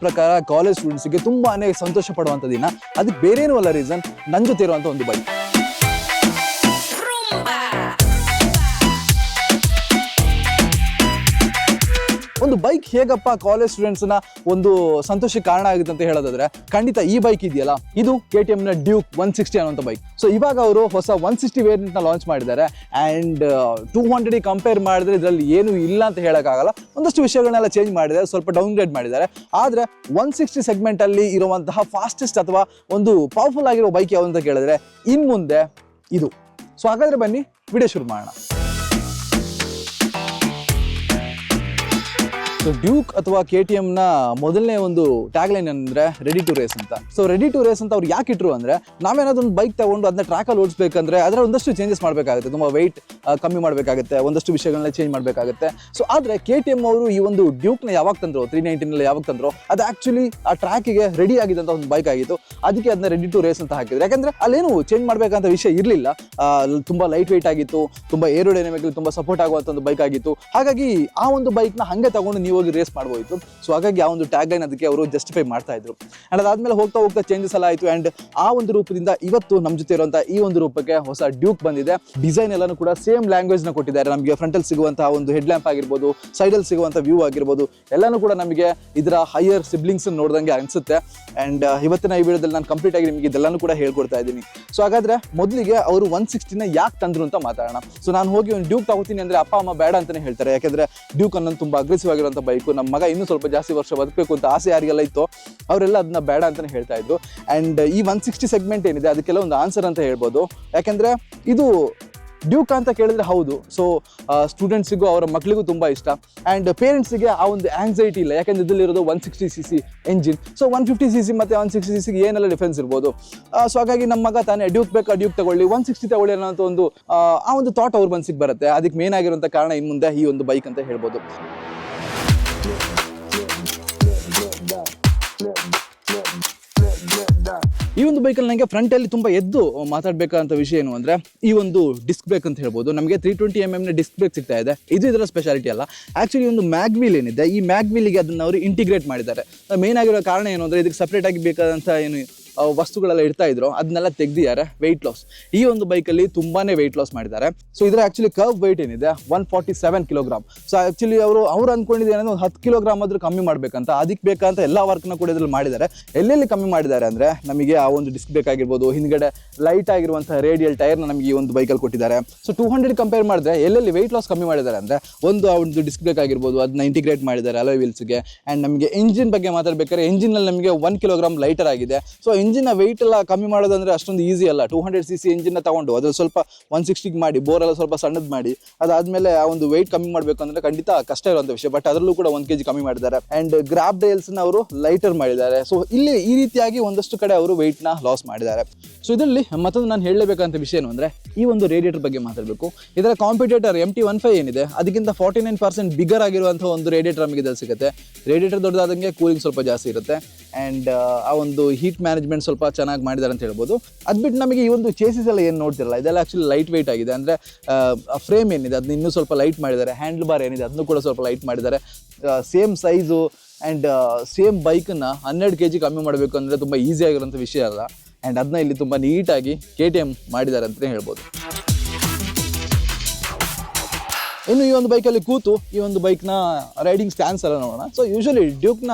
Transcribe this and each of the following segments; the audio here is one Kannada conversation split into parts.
ಪ್ರಕಾರ ಕಾಲೇಜ್ ಸ್ಟೂಡೆಂಟ್ಸ್ಗೆ ತುಂಬಾನೇ ಸಂತೋಷ ಪಡುವಂಥ ದಿನ. ಅದಕ್ಕೆ ಬೇರೇನೂ ಅಲ್ಲ ರೀಸನ್ ನನ್ನ ಜೊತೆ ಇರುವಂಥ ಒಂದು ಬೈಕ್ ಒಂದು ಬೈಕ್ ಹೇಗಪ್ಪ ಕಾಲೇಜ್ ಸ್ಟೂಡೆಂಟ್ಸ್ನ ಒಂದು ಸಂತೋಷಕ್ಕೆ ಕಾರಣ ಆಗುತ್ತೆ ಅಂತ ಹೇಳೋದಾದ್ರೆ, ಖಂಡಿತ ಈ ಬೈಕ್ ಇದೆಯಲ್ಲ? ಇದು ಕೆ ಟಿ ಎಮ್ನ ಡ್ಯೂಕ್ ಒನ್ ಸಿಕ್ಸ್ಟಿ ಅನ್ನೋಂಥ ಬೈಕ್ ಸೊ ಇವಾಗ ಅವರು ಹೊಸ ಒನ್ ಸಿಕ್ಸ್ಟಿ ವೇರಿಯಂಟ್ನ ಲಾಂಚ್ ಮಾಡಿದ್ದಾರೆ. ಆ್ಯಂಡ್ ಟೂ ಹಂಡ್ರೆಡ್ ಕಂಪೇರ್ ಮಾಡಿದ್ರೆ ಇದರಲ್ಲಿ ಏನು ಇಲ್ಲ ಅಂತ ಹೇಳೋಕ್ಕಾಗಲ್ಲ. ಒಂದಷ್ಟು ವಿಷಯಗಳನ್ನೆಲ್ಲ ಚೇಂಜ್ ಮಾಡಿದ್ದಾರೆ, ಸ್ವಲ್ಪ ಡೌನ್ಗ್ರೇಡ್ ಮಾಡಿದ್ದಾರೆ. ಆದರೆ ಒನ್ ಸಿಕ್ಸ್ಟಿ ಸೆಗ್ಮೆಂಟಲ್ಲಿ ಇರುವಂತಹ ಫಾಸ್ಟೆಸ್ಟ್ ಅಥವಾ ಒಂದು ಪವರ್ಫುಲ್ ಆಗಿರೋ ಬೈಕ್ ಯಾವುದು ಅಂತ ಕೇಳಿದ್ರೆ ಇನ್ನು ಮುಂದೆ ಇದು. ಸೊ ಹಾಗಾದ್ರೆ ಬನ್ನಿ ವಿಡಿಯೋ ಶುರು ಮಾಡೋಣ. ಸೊ ಡ್ಯೂಕ್ ಅಥವಾ ಕೆ ಟಿ ಎಮ್ನ ಮೊದಲನೇ ಒಂದು ಟ್ಯಾಗ್ ಲೈನ್ ಅಂದ್ರೆ ರೆಡಿ ಟು ರೇಸ್ ಅಂತ. ಸೊ ರೆಡಿ ಟು ರೇಸ್ ಅಂತ ಅವ್ರು ಯಾಕೆ ಇಟ್ಟರು ಅಂದ್ರೆ ನಾವೇನಾದ್ರು ಒಂದು ಬೈಕ್ ತಗೊಂಡು ಅದನ್ನ ಟ್ರ್ಯಾಕಲ್ಲಿ ಓಡಿಸ್ಬೇಕಂದ್ರೆ ಅದರ ಒಂದಷ್ಟು ಚೇಂಜಸ್ ಮಾಡಬೇಕಾಗುತ್ತೆ. ತುಂಬ ವೆಯ್ಟ್ ಕಮ್ಮಿ ಮಾಡಬೇಕಾಗುತ್ತೆ, ಒಂದಷ್ಟು ವಿಷಯಗಳನ್ನ ಚೇಂಜ್ ಮಾಡಬೇಕಾಗುತ್ತೆ. ಸೊ ಆದರೆ ಕೆ ಟಿ ಎಂ ಅವರು ಈ ಒಂದು ಡ್ಯೂಕ್ನ ಯಾವಾಗ ತಂದ್ರು ತ್ರೀ ನೈನ್ಟೀನಲ್ಲಿ ಯಾವಾಗ ತಂದ್ರು, ಅದು ಆಕ್ಚುಲಿ ಆ ಟ್ರ್ಯಾಕಿಗೆ ರೆಡಿ ಆಗಿದ್ದಂಥ ಒಂದು ಬೈಕ್ ಆಗಿತ್ತು. ಅದಕ್ಕೆ ಅದನ್ನ ರೆಡಿ ಟು ರೇಸ್ ಅಂತ ಹಾಕಿದ್ರು. ಯಾಕಂದ್ರೆ ಅಲ್ಲೇನು ಚೇಂಜ್ ಮಾಡಬೇಕಂತ ವಿಷಯ ಇರಲಿಲ್ಲ. ತುಂಬಾ ಲೈಟ್ ವೆಯ್ಟ್ ಆಗಿತ್ತು, ತುಂಬಾ ಏರೋಡೈನಮಿಕ್ ತುಂಬಾ ಸಪೋರ್ಟ್ ಆಗುವಂಥ ಒಂದು ಬೈಕ್ ಆಗಿತ್ತು. ಹಾಗಾಗಿ ಆ ಒಂದು ಬೈಕ್ನ ಹಂಗೆ ತಗೊಂಡು ನೀವು ಹೋಗಿ ರೇಸ್ ಮಾಡ್ಬೋದಿತ್ತು. ಸೊ ಹಾಗಾಗಿ ಆ ಒಂದು ಟ್ಯಾಗ್ ಲೈನ್ ಅದಕ್ಕೆ ಅವರು ಜಸ್ಟಿಫೈ ಮಾಡ್ತಾ ಇದ್ರು. ಅಂಡ್ ಅದಾದ್ಮೇಲೆ ಹೋಗ್ತಾ ಹೋಗ್ತಾ ಚೇಂಜಸ್ ಎಲ್ಲ ಆಯಿತು. ಅಂಡ್ ಆ ಒಂದು ರೂಪದಿಂದ ಇವತ್ತು ನಮ್ಮ ಜೊತೆ ಇರುವಂಥ ಈ ಒಂದು ರೂಪಕ್ಕೆ ಹೊಸ ಡ್ಯೂಕ್ ಬಂದಿದೆ. ಡಿಸೈನ್ ಎಲ್ಲಾನು ಕೂಡ ಸೇಮ್ ಲ್ಯಾಂಗ್ವೇಜ್ನ ಕೊಟ್ಟಿದ್ದಾರೆ. ನಮಗೆ ಫ್ರಂಟಲ್ ಸಿಗುವಂತಹ ಒಂದು ಹೆಡ್ ಲ್ಯಾಂಪ್ ಆಗಿರ್ಬೋದು ಸೈಡಲ್ಲಿ ಸಿಗುವಂಥ ವ್ಯೂ ಆಗಿರ್ಬೋದು, ಎಲ್ಲಾನು ಕೂಡ ನಮಗೆ ಇದರ ಹೈಯರ್ ಸಿಬ್ಲಿಂಗ್ಸ್ ನೋಡ್ದಂಗೆ ಅನ್ಸುತ್ತೆ. ಅಂಡ್ ಇವತ್ತಿನ ಈ ವಿಡಿಯೋದಲ್ಲಿ ನಾನು ಕಂಪ್ಲೀಟ್ ಆಗಿ ನಿಮಗೆ ಇದೆಲ್ಲಾನು ಕೂಡ ಹೇಳ್ಕೊಡ್ತಾ ಇದ್ದೀನಿ. ಸೊ ಹಾಗಾದ್ರೆ ಮೊದಲಿಗೆ ಅವರು ಒನ್ ಸಿಕ್ಸ್ಟಿನ ಯಾಕೆ ತಂದ್ರು ಅಂತ ಮಾತಾಡೋಣ. ಸೊ ನಾನು ಹೋಗಿ ಒಂದು ಡ್ಯೂಕ್ ತಗೋತೀನಿ ಅಂದ್ರೆ ಅಪ್ಪ, ಅಮ್ಮ ಬೇಡ ಅಂತಾನೆ ಹೇಳ್ತಾರೆ. ಯಾಕಂದ್ರೆ ಡ್ಯೂಕ್ ಅನ್ನೋದು ತುಂಬಾ ಅಗ್ರೆಸಿವ್ ಆಗಿರುವಂಥ ಬೈಕು ನಮ್ಮ ಮಗ ಇನ್ನೂ ಸ್ವಲ್ಪ ಜಾಸ್ತಿ ವರ್ಷ ಬದುಕಬೇಕು ಅಂತ ಆಸೆ ಯಾರಿಗೆಲ್ಲ ಇತ್ತು ಅವರೆಲ್ಲ ಅದನ್ನ ಬೇಡ ಅಂತಾನೆ ಹೇಳ್ತಾ ಇದ್ರು. ಅಂಡ್ ಈ ಒನ್ ಸಿಕ್ಸ್ಟಿ ಸೆಗ್ಮೆಂಟ್ ಏನಿದೆ, ಅದಕ್ಕೆಲ್ಲ ಒಂದು ಆನ್ಸರ್ ಅಂತ ಹೇಳ್ಬೋದು. ಯಾಕಂದ್ರೆ ಇದು ಡ್ಯೂಕ್ ಅಂತ ಕೇಳಿದ್ರೆ ಹೌದು. ಸೊ ಸ್ಟೂಡೆಂಟ್ಸಿಗೂ ಅವರ ಮಕ್ಕಳಿಗೂ ತುಂಬ ಇಷ್ಟ. ಆ್ಯಂಡ್ ಪೇರೆಂಟ್ಸಿಗೆ ಆ ಒಂದು ಆಂಗ್ಸೈಟಿ ಇಲ್ಲ. ಯಾಕಂದ್ರೆ ಇದರಲ್ಲಿರೋದು one sixty C C engine so one fifty C C ಮತ್ತು ಒನ್ ಸಿಕ್ಸ್ಟಿ ಸಿ ಸಿಗೆ ಏನೆಲ್ಲ ಡಿಫ್ರೆನ್ಸ್ ಇರ್ಬೋದು? ಸೊ ಹಾಗಾಗಿ ನಮ್ಮ ಮಗ ತಾನೇ ಡ್ಯೂಕ್ ಬೇಕಾ, ಡ್ಯೂಕ್ ತಗೊಳ್ಳಿ ಒನ್ ಸಿಕ್ಸ್ಟಿ ತಗೊಳ್ಳಿ ಅನ್ನೋ ಒಂದು, ಆ ಒಂದು ಥಾಟ್ ಅವ್ರ ಮನಸ್ಸಿಗೆ ಬರುತ್ತೆ. ಅದಕ್ಕೆ ಮೇನ್ ಆಗಿರುವಂಥ ಕಾರಣ ಇನ್ನು ಮುಂದೆ ಈ ಒಂದು ಬೈಕ್ ಅಂತ ಹೇಳ್ಬೋದು. ಈ ಒಂದು ಬೈಕಲ್ಲಿ ನನಗೆ ಫ್ರಂಟಲ್ಲಿ ತುಂಬ ಎದ್ದು ಮಾತಾಡಬೇಕಂತ ವಿಷಯ ಏನು ಅಂದರೆ, ಈ ಒಂದು ಡಿಸ್ಕ್ ಬ್ರೇಕ್ ಅಂತ ಹೇಳ್ಬೋದು. ನಮಗೆ ತ್ರೀ ಟ್ವೆಂಟಿ ಎಂ ಎಮ್ನ ಡಿಸ್ಕ್ ಬ್ರೇಕ್ ಸಿಗ್ತಾ ಇದೆ. ಇದು ಇದರ ಸ್ಪೆಷಾಲಿಟಿ ಅಲ್ಲ. ಆ್ಯಕ್ಚುಲಿ ಒಂದು ಮ್ಯಾಗ್ ವೀಲ್ ಏನಿದೆ, ಈ ಮ್ಯಾಗ್ ವೀಲಿಗೆ ಅದನ್ನು ಅವರು ಇಂಟಿಗ್ರೇಟ್ ಮಾಡಿದ್ದಾರೆ. ಮೇನ್ ಆಗಿರೋ ಕಾರಣ ಏನು ಅಂದರೆ, ಇದಕ್ಕೆ ಸಪ್ರೇಟ್ ಆಗಿ ಬೇಕಾದಂಥ ಏನು ವಸ್ತುಗಳೆಲ್ಲ ಇಡ್ತಾ ಇದ್ರು ಅದನ್ನೆಲ್ಲ ತೆಗ್ದಿದ್ದಾರೆ ವೆಯ್ಟ್ ಲಾಸ್ ಈ ಒಂದು ಬೈಕಲ್ಲಿ ತುಂಬಾನೇ ವೆಯ್ಟ್ ಲಾಸ್ ಮಾಡಿದ್ದಾರೆ. ಸೊ ಇದರ ಆಕ್ಚುಲಿ ಕರ್ವ್ ವೆಯ್ಟ್ ಏನಿದೆ? One forty seven kilogram so actually ಅವರು, ಅವ್ರು ಅನ್ಕೊಂಡಿದ್ದು ಏನಂದ್ರೆ ಒಂದು ಹತ್ತು ಕಿಲೋಗ್ರಾಮ್ ಆದ್ರೂ ಕಮ್ಮಿ ಮಾಡ್ಬೇಕಂತ, ಅದಕ್ಕೆ ಬೇಕಂತ ಎಲ್ಲ ವರ್ಕ್ನ ಕೂಡ ಇದ್ರಲ್ಲಿ ಮಾಡಿದ್ದಾರೆ. ಎಲ್ಲೆಲ್ಲಿ ಕಮ್ಮಿ ಮಾಡಿದ್ದಾರೆ ಅಂದ್ರೆ, ನಮಗೆ ಆ ಒಂದು ಡಿಸ್ಕ್ ಬೇಕಾಗಿರ್ಬೋದು, ಹಿಂದ್ಗಡೆ ಲೈಟ್ ಆಗಿರುವಂತಹ ರೇಡಿಯಲ್ ಟೈರ್ನ ನಮಗೆ ಈ ಒಂದು ಬೈಕಲ್ಲಿ ಕೊಟ್ಟಿದ್ದಾರೆ. ಸೊ ಟೂ ಹಂಡ್ರೆಡ್ ಕಂಪೇರ್ ಮಾಡಿದ್ರೆ, ಎಲ್ಲೆಲ್ಲಿ ವೆಯ್ಟ್ ಲಾಸ್ ಕಮ್ಮಿ ಮಾಡಿದ್ದಾರೆ ಅಂದ್ರೆ, ಒಂದು ಆ ಒಂದು ಡಿಸ್ಕ್ ಬೇಕಾಗಿರ್ಬೋದು ಅದನ್ನ ಇಂಟಿಗ್ರೇಟ್ ಮಾಡಿದ್ದಾರೆ ಅಲೋ ವೀಲ್ಸ್ಗೆ ಆ್ಯಂಡ್ ನಮಗೆ ಇಂಜಿನ್ ಬಗ್ಗೆ ಮಾತಾಡ್ಬೇಕಾದ್ರೆ ಇಂಜಿನಲ್ಲಿ ನಮಗೆ ಒನ್ ಕಿಲೋಗ್ರಾಮ್ ಲೈಟರ್ ಆಗಿದೆ. ಸೊ ವೆಯ್ಟ್ ಎಲ್ಲ ಕಮ್ಮಿ ಮಾಡೋದಂದ್ರೆ ಅಷ್ಟೊಂದು ಈಸಿ ಅಲ್ಲ. Two hundred C C engine ತಗೊಂಡು ಅದ್ರಲ್ಲಿ ಸ್ವಲ್ಪ ಒನ್ ಸಿಕ್ಸ್ಟಿಗೆ ಮಾಡಿ ಬೋರ್ ಎಲ್ಲ ಸ್ವಲ್ಪ ಸಣ್ಣದು ಮಾಡಿ, ಅದಾದ್ಮೇಲೆ ಆ ಒಂದು ವೆಯ್ಟ್ ಕಮ್ಮಿ ಮಾಡಬೇಕು ಅಂದ್ರೆ ಖಂಡಿತ ಕಷ್ಟ ಇರುವಂತ ವಿಷಯ. ಬಟ್ ಅದರಲ್ಲೂ ಕೂಡ ಒಂದು ಕೆಜಿ ಕಮ್ಮಿ ಮಾಡಿದ್ದಾರೆ. ಅಂಡ್ ಗ್ರಾಪ್ ಡೈಲ್ಸ್ನ ಅವರು ಲೈಟರ್ ಮಾಡಿದ್ದಾರೆ. ಸೊ ಇಲ್ಲಿ ಈ ರೀತಿಯಾಗಿ ಒಂದಷ್ಟು ಕಡೆ ಅವರು ವೆಯ್ಟ್ನ ಲಾಸ್ ಮಾಡಿದ್ದಾರೆ. ಸೊ ಇದರಲ್ಲಿ ಮತ್ತೊಂದು ನಾನು ಹೇಳಬೇಕಂತ ವಿಷಯ ಏನು ಅಂದ್ರೆ, ಈ ಒಂದು ರೇಡಿಯೇಟರ್ ಬಗ್ಗೆ ಮಾತಾಡಬೇಕು. ಇದರ competitor M T one five ಏನಿದೆ, ಅದಕ್ಕಿಂತ ಫಾರ್ಟಿ ನೈನ್ ಪರ್ಸೆಂಟ್ ಬಿಗರ್ ಆಗಿರುವಂತಹ ಒಂದು ರೇಡಿಯೇಟರ್ ನಮಗೆ ಸಿಗುತ್ತೆ. ರೇಡಿಯೇಟರ್ ದೊಡ್ಡದಾದಂಗೆ ಕೂಲಿಂಗ್ ಸ್ವಲ್ಪ ಜಾಸ್ತಿ ಇರುತ್ತೆ. ಆ್ಯಂಡ್ ಆ ಒಂದು ಹೀಟ್ ಮ್ಯಾನೇಜ್ಮೆಂಟ್ ಸ್ವಲ್ಪ ಚೆನ್ನಾಗಿ ಮಾಡಿದ್ದಾರೆ ಅಂತ ಹೇಳ್ಬೋದು. ಅದು ಬಿಟ್ಟು ನಮಗೆ ಈ ಒಂದು ಚೇಸಿಸ್ ಎಲ್ಲ ಏನು ನೋಡ್ತಿರಲ್ಲ, ಇದೆಲ್ಲ ಆ್ಯಕ್ಚುಲಿ ಲೈಟ್ ವೆಯ್ಟ್ ಆಗಿದೆ. ಅಂದರೆ ಫ್ರೇಮ್ ಏನಿದೆ ಅದನ್ನ ಇನ್ನೂ ಸ್ವಲ್ಪ ಲೈಟ್ ಮಾಡಿದ್ದಾರೆ. ಹ್ಯಾಂಡಲ್ ಬಾರ್ ಏನಿದೆ ಅದನ್ನು ಕೂಡ ಸ್ವಲ್ಪ ಲೈಟ್ ಮಾಡಿದ್ದಾರೆ. ಸೇಮ್ ಸೈಜು ಆ್ಯಂಡ್ ಸೇಮ್ ಬೈಕನ್ನು ಹನ್ನೆರಡು ಕೆ ಜಿ ಕಮ್ಮಿ ಮಾಡಬೇಕು ಅಂದರೆ ತುಂಬ ಈಸಿ ಆಗಿರೋಂಥ ವಿಷಯ ಅಲ್ಲ. ಆ್ಯಂಡ್ ಅದನ್ನ ಇಲ್ಲಿ ತುಂಬ ನೀಟಾಗಿ ಕೆ ಟಿ ಎಂ ಮಾಡಿದ್ದಾರೆ ಅಂತಲೇ ಹೇಳ್ಬೋದು. ಇನ್ನು ಈ ಒಂದು ಬೈಕಲ್ಲಿ ಕೂತು ಈ ಒಂದು ಬೈಕ್ನ ರೈಡಿಂಗ್ ಸ್ಟ್ಯಾನ್ಸ್ ಎಲ್ಲ ನೋಡೋಣ. ಸೊ ಯೂಶಲಿ ಡ್ಯೂಕ್ನ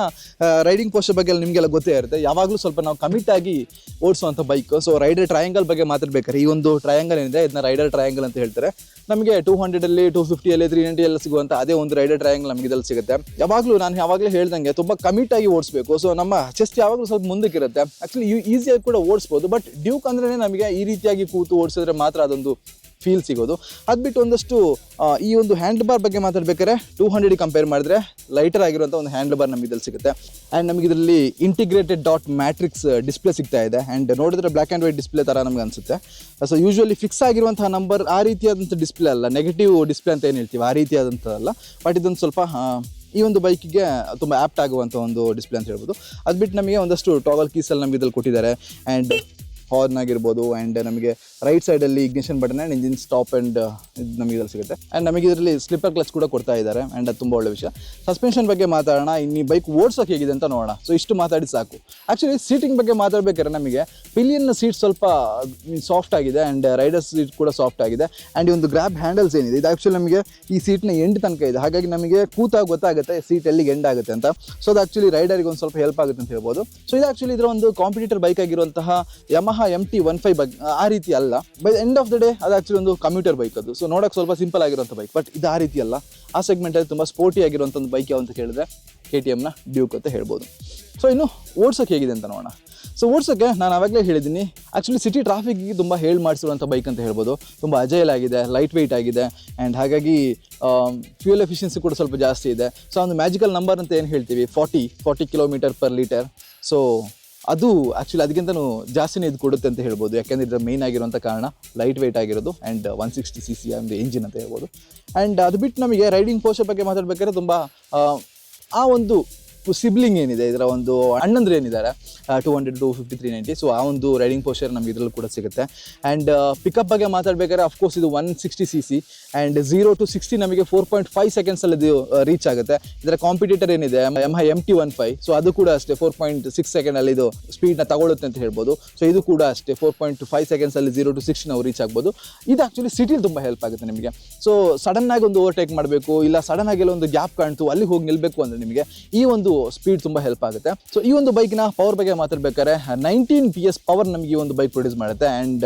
ರೈಡಿಂಗ್ ಪೋಸ್ಟರ್ ಬಗ್ಗೆ ನಿಮಗೆಲ್ಲ ಗೊತ್ತೇ ಇರುತ್ತೆ. ಯಾವಾಗಲೂ ಸ್ವಲ್ಪ ನಾವು ಕಮಿಟ್ ಆಗಿ ಓಡಿಸುವಂಥ ಬೈಕ್ ಸೊ ರೈಡರ್ ಟ್ರಯಾಂಗಲ್ ಬಗ್ಗೆ ಮಾತಾಡ್ಬೇಕಾದ್ರೆ ಈ ಒಂದು ಟ್ರಯಾಂಗಲ್ ಏನಿದೆ, ಇದನ್ನ ರೈಡರ್ ಟ್ರಯಾಂಗಲ್ ಅಂತ ಹೇಳ್ತಾರೆ. ನಮಗೆ ಟೂ ಹಂಡ್ರೆಡಲ್ಲಿ ಟೂ ಫಿಫ್ಟಿಯಲ್ಲಿ ತ್ರೀ ನೈಂಟಿಯಲ್ಲಿ ಸಿಗುವಂಥ ಅದೇ ಒಂದು ರೈಡರ್ ಟ್ರಯಾಂಗಲ್ ನಮಗೆ ಇದರಲ್ಲಿ ಸಿಗುತ್ತೆ. ಯಾವಾಗಲೂ ನಾನು ಯಾವಾಗಲೇ ಹೇಳ್ದಂಗೆ ತುಂಬ ಕಮಿಟ್ ಆಗಿ ಓಡಿಸ್ಬೇಕು. ಸೊ ನಮ್ಮ ಚೆಸ್ಟ್ ಯಾವಾಗಲೂ ಸ್ವಲ್ಪ ಮುಂದಕ್ಕಿರುತ್ತೆ. ಆ್ಯಕ್ಚುಲಿ ಈಸಿಯಾಗಿ ಕೂಡ ಓಡಿಸ್ಬೋದು. ಬಟ್ ಡ್ಯೂಕ್ ಅಂದ್ರೆ ನಮಗೆ ಈ ರೀತಿಯಾಗಿ ಕೂತು ಓಡಿಸಿದ್ರೆ ಮಾತ್ರ ಅದೊಂದು ಫೀಲ್ ಸಿಗೋದು. ಅದು ಬಿಟ್ಟು ಒಂದಷ್ಟು ಈ ಒಂದು ಹ್ಯಾಂಡ್ ಬಾರ್ ಬಗ್ಗೆ ಮಾತಾಡ್ಬೇಕಾದ್ರೆ ಟೂ ಹಂಡ್ರೆಡ್ ಕಂಪೇರ್ ಮಾಡಿದ್ರೆ ಲೈಟರ್ ಆಗಿರುವಂಥ ಒಂದು ಹ್ಯಾಂಡ್ ಬಾರ್ ನಮಗೆ ಇದ್ರಲ್ಲಿ ಸಿಗುತ್ತೆ. ಆ್ಯಂಡ್ ನಮಗೆ ಇದರಲ್ಲಿ ಇಂಟಿಗ್ರೇಟೆಡ್ ಡಾಟ್ ಮ್ಯಾಟ್ರಿಕ್ಸ್ ಡಿಸ್ಪ್ಲೇ ಸಿಗ್ತಾ ಇದೆ. ಆ್ಯಂಡ್ ನೋಡಿದ್ರೆ ಬ್ಲ್ಯಾಕ್ ಆ್ಯಂಡ್ ವೈಟ್ ಡಿಸ್ಪ್ಲೇ ಥರ ನಮಗೆ ಅನಿಸುತ್ತೆ. ಸೊ ಯೂಶ್ವಲಿ ಫಿಕ್ಸ್ ಆಗಿರುವಂಥ ನಂಬರ್ ಆ ರೀತಿಯಾದಂಥ ಡಿಸ್ಪ್ಲೇ ಅಲ್ಲ. ನೆಗೆಟಿವ್ ಡಿಸ್ಪ್ಲೇ ಅಂತ ಏನು ಹೇಳ್ತೀವಿ? ಆ ರೀತಿಯಾದಂಥದ್ದಲ್ಲ ಬಟ್ ಇದೊಂದು ಸ್ವಲ್ಪ ಈ ಒಂದು ಬೈಕಿಗೆ ತುಂಬ ಆ್ಯಪ್ಟ್ ಆಗುವಂಥ ಒಂದು ಡಿಸ್ಪ್ಲೇ ಅಂತ ಹೇಳ್ಬೋದು. ಅದು ಬಿಟ್ಟು ನಮಗೆ ಒಂದಷ್ಟು ಟಾಗಲ್ ಕೀಸಲ್ಲಿ ನಮಗೆ ಇದ್ರಲ್ಲಿ ಕೊಟ್ಟಿದ್ದಾರೆ. ಆ್ಯಂಡ್ ಹಾರ್ನ್ ಆಗಿರ್ಬೋದು ಆ್ಯಂಡ್ ನಮಗೆ ರೈಟ್ ಸೈಡಲ್ಲಿ ignition button and engine stop and ಇದು ನಮಗೆ ಇದರಲ್ಲಿ ಸಿಗುತ್ತೆ. ಆ್ಯಂಡ್ ನಮಗೆ ಇದರಲ್ಲಿ ಸ್ಲಿಪ್ಪರ್ ಕ್ಲಚ್ ಕೂಡ ಕೊಡ್ತಾ ಇದ್ದಾರೆ ಆ್ಯಂಡ್ ಅದು ತುಂಬ ಒಳ್ಳೆ ವಿಷಯ. ಸಸ್ಪೆನ್ಷನ್ ಬಗ್ಗೆ ಮಾತಾಡೋಣ, ಇನ್ನು ಬೈಕ್ ಓಡ್ಸೋಕೆ ಹೇಗಿದೆ ಅಂತ ನೋಡೋಣ. ಸೊ ಇಷ್ಟು ಮಾತಾಡಿ ಸಾಕು. ಆ್ಯಕ್ಚುಲಿ ಸೀಟಿಂಗ್ ಬಗ್ಗೆ ಮಾತಾಡಬೇಕಾದ್ರೆ ನಮಗೆ ಪಿಲಿಯನ್ ಸೀಟ್ ಸ್ವಲ್ಪ ಸಾಫ್ಟ್ ಆಗಿದೆ ಆ್ಯಂಡ್ ರೈಡರ್ ಸೀಟ್ ಕೂಡ ಸಾಫ್ಟ್ ಆಗಿದೆ ಆ್ಯಂಡ್ ಈ ಒಂದು ಗ್ರ್ಯಾಬ್ ಹ್ಯಾಂಡಲ್ಸ್ ಏನಿದೆ, ಇದು ಆ್ಯಕ್ಚುಲಿ ನಮಗೆ ಈ ಸೀಟ್ನ ಎಂಡ್ ತನಕ ಇದೆ. ಹಾಗಾಗಿ ನಮಗೆ ಕೂತಾಗ ಗೊತ್ತಾಗುತ್ತೆ ಸೀಟ್ ಎಲ್ಲಿಗೆ ಎಂಡ್ ಆಗುತ್ತೆ ಅಂತ. ಸೊ ಅದು ಆ್ಯಕ್ಚುಲಿ ರೈಡರಿಗೆ ಒಂದು ಸ್ವಲ್ಪ ಹೆಲ್ಪ್ ಆಗುತ್ತೆ ಅಂತ ಹೇಳ್ಬೋದು. ಸೊ ಇದು ಆ್ಯಕ್ಚುಲಿ ಇದರ ಒಂದು ಕಾಂಪಿಟೇಟರ್ ಬೈಕ್ ಆಗಿರುವಂತಹ Yamaha M T one five bike ಆ ರೀತಿ ಅಲ್ಲ. By end of the day ಅದು ಆ್ಯಕ್ಚುಲಿ ಒಂದು ಕಂಪ್ಯೂಟರ್ ಬೈಕ್ ಅದು. ಸೊ ನೋಡೋಕೆ ಸ್ವಲ್ಪ ಸಿಂಪಲ್ ಆಗಿರುವಂಥ ಬೈಕ್ ಬಟ್ ಇದು ಆ ರೀತಿ ಅಲ್ಲ. ಆ ಸೆಗ್ಮೆಂಟಲ್ಲಿ ತುಂಬ ಸ್ಪೋರ್ಟಿ ಆಗಿರುವಂಥ ಒಂದು ಬೈಕ್ ಯಾವ ಅಂತ ಕೇಳಿದ್ರೆ ಕೆ ಟಿ ಎಮ್ನ ಡ್ಯೂಕ್ ಅಂತ ಹೇಳ್ಬೋದು. ಸೊ ಇನ್ನು ಓಡ್ಸೋಕೆ ಹೇಗಿದೆ ಅಂತ ನೋಡೋಣ. ಸೊ ಓಡ್ಸೋಕ್ಕೆ ನಾನು ಆವಾಗಲೇ ಹೇಳಿದ್ದೀನಿ ಆ್ಯಕ್ಚುಲಿ ಸಿಟಿ ಟ್ರಾಫಿಕ್ಗೆ ತುಂಬ ಹೇಳಿ ಮಾಡಿಸಿರುವಂಥ ಬೈಕ್ ಅಂತ ಹೇಳ್ಬೋದು. ತುಂಬ ಅಜೈಲ್ ಆಗಿದೆ ಲೈಟ್ ವೆಯ್ಟ್ ಆಗಿದೆ ಆ್ಯಂಡ್ ಹಾಗಾಗಿ ಫ್ಯೂಯಲ್ ಎಫಿಷಿಯನ್ಸಿ ಕೂಡ ಸ್ವಲ್ಪ ಜಾಸ್ತಿ ಇದೆ. ಸೊ ಒಂದು ಮ್ಯಾಜಿಕಲ್ ನಂಬರ್ ಅಂತ ಏನು ಹೇಳ್ತೀವಿ? Forty forty kilometre per litre so ಅದು ಆ್ಯಕ್ಚುಲಿ ಅದಕ್ಕಿಂತ ಜಾಸ್ತಿನೇ ಇದು ಕೊಡುತ್ತೆ ಅಂತ ಹೇಳ್ಬೋದು. ಯಾಕೆಂದರೆ ಇದರ ಮೇನ್ ಆಗಿರುವಂಥ ಕಾರಣ ಲೈಟ್ ವೆಯ್ಟ್ ಆಗಿರೋದು and one sixty C C ಒಂದು ಇಂಜಿನ್ ಅಂತ ಹೇಳ್ಬೋದು. ಆ್ಯಂಡ್ ಅದು ಬಿಟ್ಟು ನಮಗೆ ರೈಡಿಂಗ್ ಪೋಸ್ಟರ್ ಬಗ್ಗೆ ಮಾತಾಡಬೇಕಾದ್ರೆ ತುಂಬ ಆ ಒಂದು ಸಿಬ್ಲಿಂಗ್ ಏನಿದೆ ಇದರ ಒಂದು ಅಣ್ಣಂದ್ರೆ ಏನಿದ್ದಾರೆ two hundred to fifty three ninety so ಆ ಒಂದು ರೈಡಿಂಗ್ ಪೋಸ್ಟರ್ ನಮ್ಗೆ ಇದರಲ್ಲೂ ಕೂಡ ಸಿಗುತ್ತೆ. ಆ್ಯಂಡ್ ಪಿಕಪ್ ಬಗ್ಗೆ ಮಾತಾಡಬೇಕಾದ್ರೆ ಅಫ್ಕೋರ್ಸ್ ಇದು one sixty C C and zero to sixty ನಮಗೆ ಫೋರ್ ಪಾಯಿಂಟ್ ಫೈವ್ ಸೆಕೆಂಡ್ಸಲ್ಲಿ ಇದು ರೀಚ್ ಆಗುತ್ತೆ. ಇದರ ಕಾಂಪಿಟೇಟರ್ ಏನಿದೆ M I M T one five so ಅದು ಕೂಡ ಅಷ್ಟೇ ಫೋರ್ ಪಾಯಿಂಟ್ ಸಿಕ್ಸ್ ಸೆಕೆಂಡಲ್ಲಿ ಇದು ಸ್ಪೀಡ್ನ ತಗೊಳ್ಳುತ್ತೆ ಅಂತ ಹೇಳ್ಬೋದು. ಸೊ ಇದು ಕೂಡ ಅಷ್ಟೇ ಫೋರ್ ಪಾಯಿಂಟ್ ಫೈವ್ ಸೆಕೆಂಡ್ಸಲ್ಲಿ ಝೀರೋ ಟು ಸಿಕ್ಸ್ ನಾವು ರೀಚ್ ಆಗ್ಬೋದು. ಇದು ಆ್ಯಕ್ಚುಲಿ ಸಿಟಿಲಿ ತುಂಬ ಹೆಲ್ಪ್ ಆಗುತ್ತೆ ನಿಮಗೆ. ಸೊ ಸಡನ್ನಾಗಿ ಒಂದು ಓವರ್ಟೇಕ್ ಮಾಡಬೇಕು, ಇಲ್ಲ ಸಡನ್ ಆಗಿ ಎಲ್ಲ ಒಂದು ಗ್ಯಾಪ್ ಕಾಣ್ತು, ಅಲ್ಲಿ ಹೋಗಿ ನಿಲ್ಲಬೇಕು ಅಂದರೆ ನಿಮಗೆ ಈ ಒಂದು ಸ್ಪೀಡ್ ತುಂಬ ಹೆಲ್ಪ್ ಆಗುತ್ತೆ. ಸೊ ಈ ಒಂದು ಬೈಕ್ನ ಪವರ್ ಬಗ್ಗೆ ಮಾತಾಡ್ಬೇಕಾದ್ರೆ ನೈನ್ಟೀನ್ ಪಿ ಎಸ್ ಪವರ್ ನಮಗೆ ಈ ಒಂದು ಬೈಕ್ ಪ್ರೊಡ್ಯೂಸ್ ಮಾಡುತ್ತೆ. ಆ್ಯಂಡ್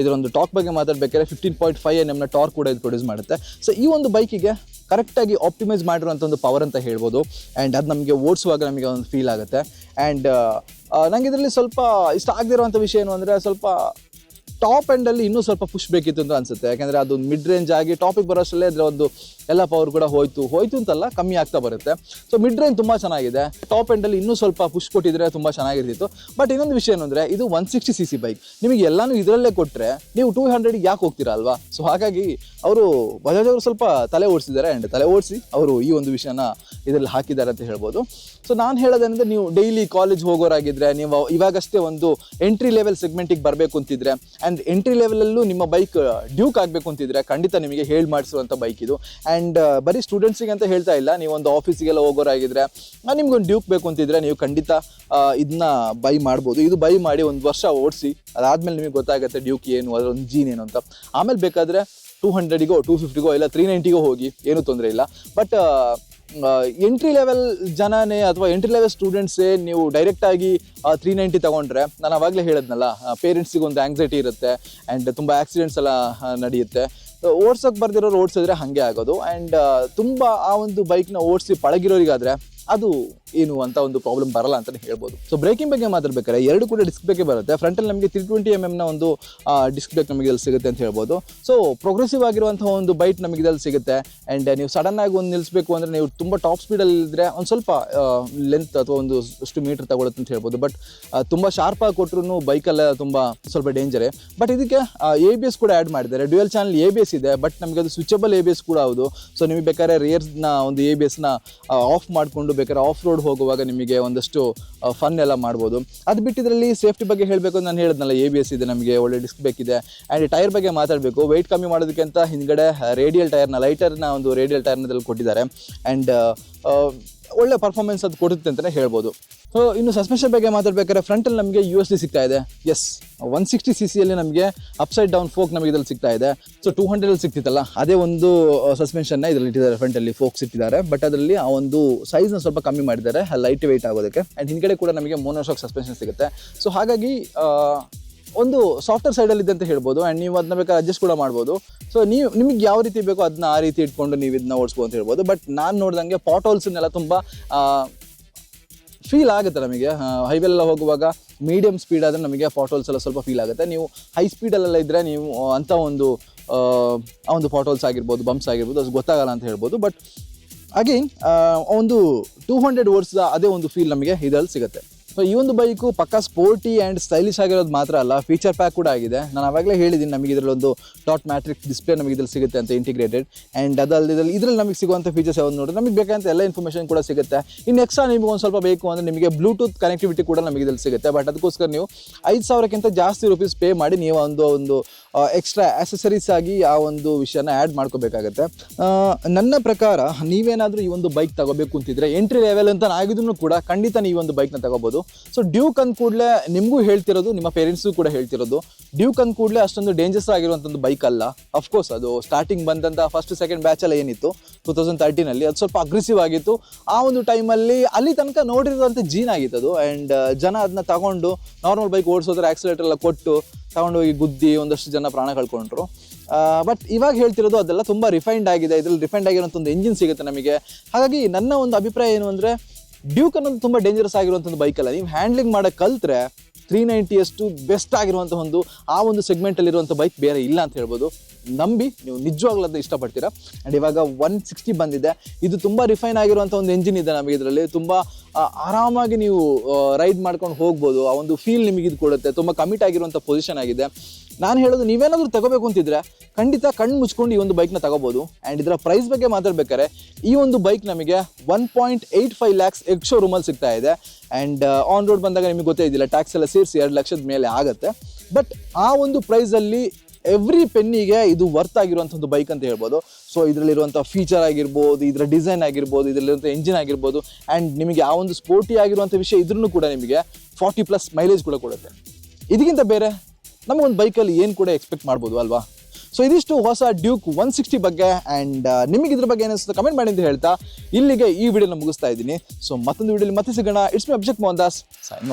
ಇದರ ಒಂದು ಟಾಕ್ ಬಗ್ಗೆ ಮಾತಾಡಬೇಕಾದ್ರೆ ಫಿಫ್ಟೀನ್ ಪಾಯಿಂಟ್ ಫೈವ್ ಎಮ್ನ ಟಾರ್ಕ್ ಕೂಡ ಇದು ಪ್ರೊಡ್ಯೂಸ್ ಮಾಡುತ್ತೆ. ಸೊ ಈ ಒಂದು ಬೈಕಿಗೆ ಕರೆಕ್ಟಾಗಿ ಆಪ್ಟಿಮೈಸ್ ಮಾಡಿರುವಂಥ ಒಂದು ಪವರ್ ಅಂತ ಹೇಳ್ಬೋದು. ಆ್ಯಂಡ್ ಅದು ನಮಗೆ ಓಡಿಸುವಾಗ ನಮಗೆ ಒಂದು ಫೀಲ್ ಆಗುತ್ತೆ. ಆ್ಯಂಡ್ ನನಗೆ ಇದರಲ್ಲಿ ಸ್ವಲ್ಪ ಇಷ್ಟ ಆಗದಿರುವಂಥ ವಿಷಯ ಏನು ಅಂದರೆ, ಸ್ವಲ್ಪ ಟಾಪ್ ಎಂಡಲ್ಲಿ ಇನ್ನೂ ಸ್ವಲ್ಪ ಪುಷ್ ಬೇಕಿತ್ತು ಅಂತ ಅನ್ಸುತ್ತೆ. ಯಾಕಂದರೆ ಅದು ಮಿಡ್ ರೇಂಜ್ ಆಗಿ ಟಾಪಿಗೆ ಬರೋಷ್ಟರಲ್ಲೇ ಅದರ ಒಂದು ಎಲ್ಲ ಪವರ್ ಕೂಡ ಹೋಯ್ತು. ಹೋಯ್ತು ಅಂತಲ್ಲ, ಕಮ್ಮಿ ಆಗ್ತಾ ಬರುತ್ತೆ. ಸೊ ಮಿಡ್ ರೇಂಜ್ ತುಂಬ ಚೆನ್ನಾಗಿದೆ. ಟಾಪ್ ಎಂಡಲ್ಲಿ ಇನ್ನೂ ಸ್ವಲ್ಪ ಪುಷ್ ಕೊಟ್ಟಿದ್ರೆ ತುಂಬ ಚೆನ್ನಾಗಿರ್ತಿತ್ತು. ಬಟ್ ಇನ್ನೊಂದು ವಿಷಯ ಏನಂದರೆ ಇದು one sixty C C bike ನಿಮಗೆ ಎಲ್ಲಾನು ಇದರಲ್ಲೇ ಕೊಟ್ಟರೆ ನೀವು ಟೂ ಹಂಡ್ರೆಡ್ಗೆ ಯಾಕೆ ಹೋಗ್ತೀರಾ ಅಲ್ವಾ? ಸೊ ಹಾಗಾಗಿ ಅವರು ಬಜಾಜ್ ಅವರು ಸ್ವಲ್ಪ ತಲೆ ಓಡಿಸಿದ್ದಾರೆ ಆ್ಯಂಡ್ ತಲೆ ಓಡಿಸಿ ಅವರು ಈ ಒಂದು ವಿಷಯನ ಇದರಲ್ಲಿ ಹಾಕಿದ್ದಾರೆ ಅಂತ ಹೇಳ್ಬೋದು. ಸೊ ನಾನು ಹೇಳೋದೇನೆಂದರೆ, ನೀವು ಡೈಲಿ ಕಾಲೇಜ್ ಹೋಗೋರಾಗಿದ್ರೆ, ನೀವು ಇವಾಗಷ್ಟೇ ಒಂದು ಎಂಟ್ರಿ ಲೆವೆಲ್ ಸೆಗ್ಮೆಂಟಿಗೆ ಬರಬೇಕು ಅಂತಿದ್ರೆ ಆ್ಯಂಡ್ ಎಂಟ್ರಿ ಲೆವೆಲಲ್ಲೂ ನಿಮ್ಮ ಬೈಕ್ ಡ್ಯೂಕ್ ಆಗಬೇಕು ಅಂತಿದ್ರೆ ಖಂಡಿತ ನಿಮಗೆ ಹೇಳಿ ಮಾಡಿಸುವಂಥ ಬೈಕ್ ಇದು. ಆ್ಯಂಡ್ ಬರೀ ಸ್ಟೂಡೆಂಟ್ಸಿಗೆ ಅಂತ ಹೇಳ್ತಾ ಇಲ್ಲ, ನೀವು ಒಂದು ಆಫೀಸಿಗೆಲ್ಲ ಹೋಗೋರಾಗಿದ್ರೆ ನಿಮ್ಗೊಂದು ಡ್ಯೂಕ್ ಬೇಕು ಅಂತಿದ್ರೆ ನೀವು ಖಂಡಿತ ಇದನ್ನ ಬೈ ಮಾಡ್ಬೋದು. ಇದು ಬೈ ಮಾಡಿ ಒಂದು ವರ್ಷ ಓಡಿಸಿ, ಅದಾದಮೇಲೆ ನಿಮಗೆ ಗೊತ್ತಾಗುತ್ತೆ ಡ್ಯೂಕ್ ಏನು ಅದರ ಒಂದು ಜೀನ್ ಏನು ಅಂತ. ಆಮೇಲೆ ಬೇಕಾದರೆ ಟೂ ಹಂಡ್ರೆಡಿಗೋ ಟೂ ಫಿಫ್ಟಿಗೋ ಇಲ್ಲ ತ್ರೀ ನೈಂಟಿಗೋ ಹೋಗಿ, ಏನೂ ತೊಂದರೆ ಇಲ್ಲ. ಬಟ್ ಎಂಟ್ರಿ ಲೆವೆಲ್ ಜನನೇ ಅಥವಾ ಎಂಟ್ರಿ ಲೆವೆಲ್ ಸ್ಟೂಡೆಂಟ್ಸೇ ನೀವು ಡೈರೆಕ್ಟಾಗಿ ತ್ರೀ ನೈಂಟಿ ತೊಗೊಂಡ್ರೆ, ನಾನು ಅವಾಗಲೇ ಹೇಳಿದ್ನಲ್ಲ ಪೇರೆಂಟ್ಸಿಗೆ ಒಂದು ಆಂಗ್ಸೈಟಿ ಇರುತ್ತೆ ಆ್ಯಂಡ್ ತುಂಬ ಆಕ್ಸಿಡೆಂಟ್ಸ್ ಎಲ್ಲ ನಡೆಯುತ್ತೆ. ಓಡ್ಸೋಕ್ಕೆ ಬರ್ದಿರೋರು ಓಡಿಸಿದ್ರೆ ಹಾಗೆ ಆಗೋದು ಆ್ಯಂಡ್ ತುಂಬ ಆ ಒಂದು ಬೈಕ್ನ ಓಡಿಸಿ ಪಳಗಿರೋರಿಗಾದರೆ ಅದು ಏನು ಅಂತ ಒಂದು ಪ್ರಾಬ್ಲಮ್ ಬರಲ್ಲ ಅಂತಲೇ ಹೇಳ್ಬೋದು. ಸೊ ಬ್ರೇಕಿಂಗ್ ಬಗ್ಗೆ ಮಾತಾಡ್ಬೇಕಾದ್ರೆ ಎರಡು ಕೂಡ ಡಿಸ್ಕ್ ಬೇಕೇ ಬರುತ್ತೆ. ಫ್ರಂಟಲ್ಲಿ ನಮಗೆ ತ್ರೀ ಟ್ವೆಂಟಿ ಎಂ ಎಮ್ನ ಒಂದು ಡಿಸ್ಕ್ ಬ್ರೇಕ್ ನಮಗೆ ಇಲ್ಲಿ ಸಿಗುತ್ತೆ ಅಂತ ಹೇಳ್ಬೋದು. ಸೊ ಪ್ರೋಗ್ರೆಸಿವ್ ಆಗಿರುವಂತಹ ಒಂದು ಬೈಟ್ ನಮಗೆ ಇದಲ್ಲಿ ಸಿಗುತ್ತೆ. ಆ್ಯಂಡ್ ನೀವು ಸಡನ್ ಆಗಿ ಒಂದು ನಿಲ್ಲಿಸಬೇಕು ಅಂದರೆ ನೀವು ತುಂಬ ಟಾಪ್ ಸ್ಪೀಡಲ್ಲಿ ಇದ್ದರೆ ಒಂದು ಸ್ವಲ್ಪ ಲೆಂತ್ ಅಥವಾ ಒಂದು ಅಷ್ಟು ಮೀಟರ್ ತಗೊಳುತ್ತೆ ಅಂತ ಹೇಳ್ಬೋದು. ಬಟ್ ತುಂಬ ಶಾರ್ಪ್ ಆಗಿ ಕೊಟ್ಟರು ಬೈಕಲ್ಲ ತುಂಬ ಸ್ವಲ್ಪ ಡೇಂಜರೇ ಬಟ್ ಇದಕ್ಕೆ ಎ ಬಿ ಎಸ್ ಕೂಡ ಆ್ಯಡ್ ಮಾಡಿದ್ದಾರೆ. Dual channel A B S ಇದೆ ಬಟ್ ನಮಗೆ ಅದು ಸ್ವಿಚಬಲ್ ಎ ಬಿ ಎಸ್ ಕೂಡ ಹೌದು. ಸೊ ನಿಮಗೆ ಬೇಕಾದ್ರೆ ರೇರ್ಸ್ನ ಒಂದು ಎ ಬಿ ಎಸ್ನ ಆಫ್ ಮಾಡಿಕೊಂಡು ಬೇಕಾದ್ರೆ ಆಫ್ ರೋಡ್ ಹೋಗುವಾಗ ನಿಮಗೆ ಒಂದಷ್ಟು ಫನ್ ಎಲ್ಲ ಮಾಡ್ಬೋದು. ಅದು ಬಿಟ್ಟಿದ್ರಲ್ಲಿ ಸೇಫ್ಟಿ ಬಗ್ಗೆ ಹೇಳಬೇಕು ನಾನು ಹೇಳಿದ್ನಲ್ಲ ಎ ಬಿ ಎಸ್ ಇದೆ ನಮಗೆ, ಒಳ್ಳೆ ಡಿಸ್ಕ್ ಬೇಕಿದೆ. ಆ್ಯಂಡ್ ಟೈರ್ ಬಗ್ಗೆ ಮಾತಾಡಬೇಕು. ವೆಯ್ಟ್ ಕಮ್ಮಿ ಮಾಡೋದಕ್ಕೆ ಅಂತ ಹಿಂದ್ಗಡೆ ರೇಡಿಯಲ್ ಟೈರ್ನ ಲೈಟರ್ನ ಒಂದು ರೇಡಿಯಲ್ ಟೈರ್ನದಲ್ಲಿ ಕೊಟ್ಟಿದ್ದಾರೆ. ಆ್ಯಂಡ್ ಒಳ್ಳೆ ಪರ್ಫಾರ್ಮೆನ್ಸ್ ಅದು ಕೊಡುತ್ತೆ ಅಂತಲೇ ಹೇಳ್ಬೋದು. ಸೊ ಇನ್ನು ಸಸ್ಪೆನ್ಷನ್ ಬಗ್ಗೆ ಮಾತಾಡ್ಬೇಕಾದ್ರೆ ಫ್ರಂಟಲ್ಲಿ ನಮಗೆ ಯು ಎಸ್ ಡಿ ಸಿಗ್ತಾ ಇದೆ. ಎಸ್ ಒನ್ ಸಿಕ್ಸ್ಟಿ ಸಿ ಸಿಯಲ್ಲಿ ನಮಗೆ ಅಪ್ಸೈಡ್ ಡೌನ್ ಫೋಕ್ ನಮಗೆ ಇದ್ರಲ್ಲಿ ಸಿಗ್ತಾ ಇದೆ. ಸೊ ಟೂ ಹಂಡ್ರೆಡಲ್ಲಿ ಸಿಗ್ತಿತ್ತಲ್ಲ, ಅದೇ ಒಂದು ಸಸ್ಪೆನ್ಷನ್ನ ಇದರಲ್ಲಿ ಇಟ್ಟಿದ್ದಾರೆ ಫ್ರಂಟಲ್ಲಿ ಫೋಕ್ಸ್ ಇಟ್ಟಿದ್ದಾರೆ ಬಟ್ ಅದರಲ್ಲಿ ಆ ಒಂದು ಸೈಜ್ನ ಸ್ವಲ್ಪ ಕಮ್ಮಿ ಮಾಡಿದ್ದಾರೆ ಲೈಟ್ ವೆಯ್ಟ್ ಆಗೋದಕ್ಕೆ. ಆ್ಯಂಡ್ ಹಿಂದ್ಗಡೆ ಕೂಡ ನಮಗೆ ಮೋನೋಶಾಕ್ ಸಸ್ಪೆನ್ಷನ್ ಸಿಗುತ್ತೆ. ಸೊ ಹಾಗಾಗಿ ಒಂದು ಸಾಫ್ಟ್ವೇರ್ ಸೈಡಲ್ಲಿ ಅಂತ ಹೇಳ್ಬೋದು. ಆ್ಯಂಡ್ ನೀವು ಅದನ್ನ ಬೇಕಾದ್ರೆ ಅಡ್ಜಸ್ಟ್ ಕೂಡ ಮಾಡ್ಬೋದು. ಸೊ ನೀವು ನಿಮಗೆ ಯಾವ ರೀತಿ ಬೇಕೋ ಅದನ್ನ ಆ ರೀತಿ ಇಟ್ಕೊಂಡು ನೀವು ಇದನ್ನ ಓಡಿಸ್ಬೋದು ಅಂತ ಹೇಳ್ಬೋದು. ಬಟ್ ನಾನು ನೋಡ್ದಂಗೆ ಪಾಟ್ ಹೋಲ್ಸನ್ನೆಲ್ಲ ತುಂಬ ಫೀಲ್ ಆಗುತ್ತೆ ನಮಗೆ. ಹೈವೇಲೆಲ್ಲ ಹೋಗುವಾಗ ಮೀಡಿಯಮ್ ಸ್ಪೀಡ್ ಆದರೆ ನಮಗೆ ಪಾಟೋಲ್ಸ್ ಎಲ್ಲ ಸ್ವಲ್ಪ ಫೀಲ್ ಆಗುತ್ತೆ. ನೀವು ಹೈ ಸ್ಪೀಡಲ್ಲೆಲ್ಲ ಇದ್ದರೆ ನೀವು ಅಂಥ ಒಂದು ಆ, ಒಂದು ಪಾಟೋಲ್ಸ್ ಆಗಿರ್ಬೋದು ಬಂಪ್ಸ್ ಆಗಿರ್ಬೋದು ಅದು ಗೊತ್ತಾಗಲ್ಲ ಅಂತ ಹೇಳ್ಬೋದು. ಬಟ್ ಅಗೇನ್ ಒಂದು ಟೂ ಹಂಡ್ರೆಡ್ ವರ್ಡ್ಸ್ ಅದೇ ಒಂದು ಫೀಲ್ ನಮಗೆ ಇದರಲ್ಲಿ ಸಿಗುತ್ತೆ. ಸೊ ಈ ಒಂದು ಬೈಕು ಪಕ್ಕ ಸ್ಪೋರ್ಟಿ ಆ್ಯಂಡ್ ಸ್ಟೈಲಿಶ್ ಆಗಿರೋದು ಮಾತ್ರ ಅಲ್ಲ ಫೀಚರ್ ಪ್ಯಾಕ್ ಕೂಡ ಆಗಿದೆ. ನಾನು ಆವಾಗಲೇ ಹೇಳಿದ್ದೀನಿ, ನಮಗೆ ಇದರಲ್ಲಿ ಒಂದು ಟಾಟ್ ಮ್ಯಾಟ್ರಿಕ್ಸ್ ಡಿಸ್ಪ್ಲೇ ನಮಗೆ ಇದರಲ್ಲಿ ಸಿಗುತ್ತೆ ಅಂತ ಇಂಟಿಗ್ರೇಟೆಡ್ ಆ್ಯಂಡ್ ಅದಲ್ಲದೆ ಇದ್ರಲ್ಲಿ ನಮಗೆ ಸಿಗುವಂಥ ಫೀಚರ್ಸ್ ಯಾವ್ದು ನೋಡಿದ್ರೆ ನಮಗೆ ಬೇಕಂತ ಎಲ್ಲ ಇನ್ಫಾರ್ಮೇಷನ್ ಕೂಡ ಸಿಗುತ್ತೆ. ಇನ್ನು ಎಕ್ಸ್ಟ್ರಾ ನಿಮಗೆ ಒಂದು ಸ್ವಲ್ಪ ಬೇಕು ಅಂದರೆ ನಿಮಗೆ ಬ್ಲೂಟೂತ್ ಕನೆಕ್ಟಿವಿಟಿ ಕೂಡ ನಮಗೆ ಇದರಲ್ಲಿ ಸಿಗುತ್ತೆ. ಬಟ್ ಅದಕ್ಕೋಸ್ಕರ ನೀವು ಐದು ಸಾವಿರಕ್ಕಿಂತ ಜಾಸ್ತಿ ರುಪೀಸ್ ಪೇ ಮಾಡಿ ನೀವು ಒಂದು ಒಂದು ಎಕ್ಸ್ಟ್ರಾ ಆಕ್ಸೆಸರೀಸ್ ಆಗಿ ಆ ಒಂದು ವಿಷಯನ ಆ್ಯಡ್ ಮಾಡ್ಕೋಬೇಕಾಗತ್ತೆ. ನನ್ನ ಪ್ರಕಾರ ನೀವೇನಾದರೂ ಈ ಒಂದು ಬೈಕ್ ತಗೋಬೇಕು ಅಂತಿದ್ರೆ ಎಂಟ್ರಿ ಲೆವೆಲ್ ಅಂತ ಆಗಿದ್ರು ಕೂಡ ಖಂಡಿತ ನೀವು ಒಂದು ಬೈಕ್ನ ತಗೋಬೋದು. ಸೊ ಡ್ಯೂಕ್ ಅಂದ ಕೂಡಲೇ ನಿಮಗೂ ಹೇಳ್ತಿರೋದು, ನಿಮ್ಮ ಪೇರೆಂಟ್ಸ್ಗೂ ಕೂಡ ಹೇಳ್ತಿರೋದು. ಡ್ಯೂಕ್ ಅಂದ ಕೂಡಲೇ ಅಷ್ಟೊಂದು ಡೇಂಜರಸ್ ಆಗಿರುವಂಥದ್ದು ಬೈಕ್ ಅಲ್ಲ. ಅಫ್ಕೋರ್ಸ್ ಅದು ಸ್ಟಾರ್ಟಿಂಗ್ ಬಂದಂಥ ಫಸ್ಟ್ ಸೆಕೆಂಡ್ ಬ್ಯಾಚಲ್ಲಿ ಏನಿತ್ತು. ಟೂ ತೌಸಂಡ್ ತರ್ಟೀನಲ್ಲಿ ಅದು ಸ್ವಲ್ಪ ಅಗ್ರೆಸಿವ್ ಆಗಿತ್ತು. ಆ ಒಂದು ಟೈಮಲ್ಲಿ ಅಲ್ಲಿ ತನಕ ನೋಡಿರೋಂಥ ಜೀನ್ ಆಗಿತ್ತು ಅದು ಆ್ಯಂಡ್ ಜನ ಅದನ್ನ ತಗೊಂಡು ನಾರ್ಮಲ್ ಬೈಕ್ ಓಡಿಸೋದ್ರೆ ಆಕ್ಸಿಲೇಟರ್ ಎಲ್ಲ ಕೊಟ್ಟು, ತಗೊಂಡೋಗಿ ಗುದ್ದಿ ಒಂದಷ್ಟು ಜನ ಪ್ರಾಣ ಕಳ್ಕೊಂಡ್ರು. ಬಟ್ ಇವಾಗ ಹೇಳ್ತಿರೋದು ಅದೆಲ್ಲ ತುಂಬ ರಿಫೈನ್ಡ್ ಆಗಿದೆ. ಇದರಲ್ಲಿ ರಿಫೈನ್ಡ್ ಆಗಿರೋಂಥ ಒಂದು ಇಂಜಿನ್ ಸಿಗುತ್ತೆ ನಮಗೆ. ಹಾಗಾಗಿ ನನ್ನ ಒಂದು ಅಭಿಪ್ರಾಯ ಏನು ಅಂದರೆ ಡ್ಯೂಕ್ ಅನ್ನೋದು ತುಂಬ ಡೇಂಜರಸ್ ಆಗಿರುವಂಥ ಒಂದು ಬೈಕ್ ಅಲ್ಲ. ನೀವು ಹ್ಯಾಂಡ್ಲಿಂಗ್ ಮಾಡೋಕ್ಕೆ ಕಲ್ತ್ರೆ ತ್ರೀ ನೈಂಟಿಯಷ್ಟು ಬೆಸ್ಟ್ ಆಗಿರುವಂಥ ಒಂದು, ಆ ಒಂದು ಸೆಗ್ಮೆಂಟಲ್ಲಿರುವಂಥ ಬೈಕ್ ಬೇರೆ ಇಲ್ಲ ಅಂತ ಹೇಳ್ಬೋದು. ನಂಬಿ, ನೀವು ನಿಜವಾಗ್ಲೂ ಅದನ್ನ ಇಷ್ಟಪಡ್ತೀರಾ? ಆ್ಯಂಡ್ ಇವಾಗ ಒನ್ ಸಿಕ್ಸ್ಟಿ ಬಂದಿದೆ. ಇದು ತುಂಬ ರಿಫೈನ್ ಆಗಿರುವಂಥ ಒಂದು ಎಂಜಿನ್ ಇದೆ ನಮಗೆ ಇದರಲ್ಲಿ. ತುಂಬ ಆರಾಮಾಗಿ ನೀವು ರೈಡ್ ಮಾಡ್ಕೊಂಡು ಹೋಗ್ಬೋದು. ಆ ಒಂದು ಫೀಲ್ ನಿಮಗೆ ಇದು ಕೊಡುತ್ತೆ ತುಂಬ ಕಮಿಟ್ ಆಗಿರುವಂಥ ಪೊಸಿಷನ್ ಆಗಿದೆ. ನಾನು ಹೇಳೋದು ನೀವೇನಾದರೂ ತಗೋಬೇಕು ಅಂತಿದ್ರೆ ಖಂಡಿತ ಕಣ್ಣು ಮುಚ್ಕೊಂಡು ಈ ಒಂದು ಬೈಕ್ನ ತಗೋಬೋದು. ಆ್ಯಂಡ್ ಇದರ ಪ್ರೈಸ್ ಬಗ್ಗೆ ಮಾತಾಡ್ಬೇಕಾದ್ರೆ ಈ ಒಂದು ಬೈಕ್ ನಮಗೆ one point eight five lakhs ex ರೂಮಲ್ಲಿ ಸಿಗ್ತಾ ಇದೆ. ಆ್ಯಂಡ್ ಆನ್ ರೋಡ್ ಬಂದಾಗ ನಿಮಗೆ ಗೊತ್ತೇ ಇದ್ದಿಲ್ಲ ಟ್ಯಾಕ್ಸ್ ಎಲ್ಲ ಸೇರಿಸಿ ಎರಡು ಲಕ್ಷದ ಮೇಲೆ ಆಗುತ್ತೆ. ಬಟ್ ಆ ಒಂದು ಪ್ರೈಸಲ್ಲಿ ಎವ್ರಿ ಪೆನ್ನಿಗೆ ಇದು ವರ್ತ್ ಆಗಿರುವಂಥ ಒಂದು ಬೈಕ್ ಅಂತ ಹೇಳ್ಬೋದು. ಸೊ ಇದರಲ್ಲಿರುವಂಥ ಫೀಚರ್ ಆಗಿರ್ಬೋದು, ಇದರ ಡಿಸೈನ್ ಆಗಿರ್ಬೋದು ಇದರಲ್ಲಿರುವಂಥ ಇಂಜಿನ್ ಆಗಿರ್ಬೋದು ಆ್ಯಂಡ್ ನಿಮಗೆ ಆ ಒಂದು ಸ್ಪೋರ್ಟಿ ಆಗಿರುವಂಥ ವಿಷಯ ಇದ್ರೂ ಕೂಡ ನಿಮಗೆ ಫಾರ್ಟಿ ಪ್ಲಸ್ ಮೈಲೇಜ್ ಕೂಡ ಕೊಡುತ್ತೆ. ಇದಕ್ಕಿಂತ ಬೇರೆ ನಮಗೊಂದು ಬೈಕಲ್ಲಿ ಏನು ಕೂಡ ಎಕ್ಸ್ಪೆಕ್ಟ್ ಮಾಡ್ಬೋದು ಅಲ್ವಾ? ಸೊ ಇದಿಷ್ಟು ಹೊಸ ಡ್ಯೂಕ್ ಒನ್ ಸಿಕ್ಸ್ಟಿ ಬಗ್ಗೆ ಆ್ಯಂಡ್ ನಿಮಗೆ ಇದ್ರ ಬಗ್ಗೆ ಏನಿಸುತ್ತೆ ಕಮೆಂಟ್ ಮಾಡಿ ಅಂತ ಹೇಳ್ತಾ ಇಲ್ಲಿಗೆ ಈ ವಿಡಿಯೋನ ಮುಗಿಸ್ತಾ ಇದ್ದೀನಿ. ಸೊ ಮತ್ತೊಂದು ವಿಡಿಯೋಲಿ ಮತ್ತೆ ಸಿಗೋಣ. It's my Abhishek Mohan Das sign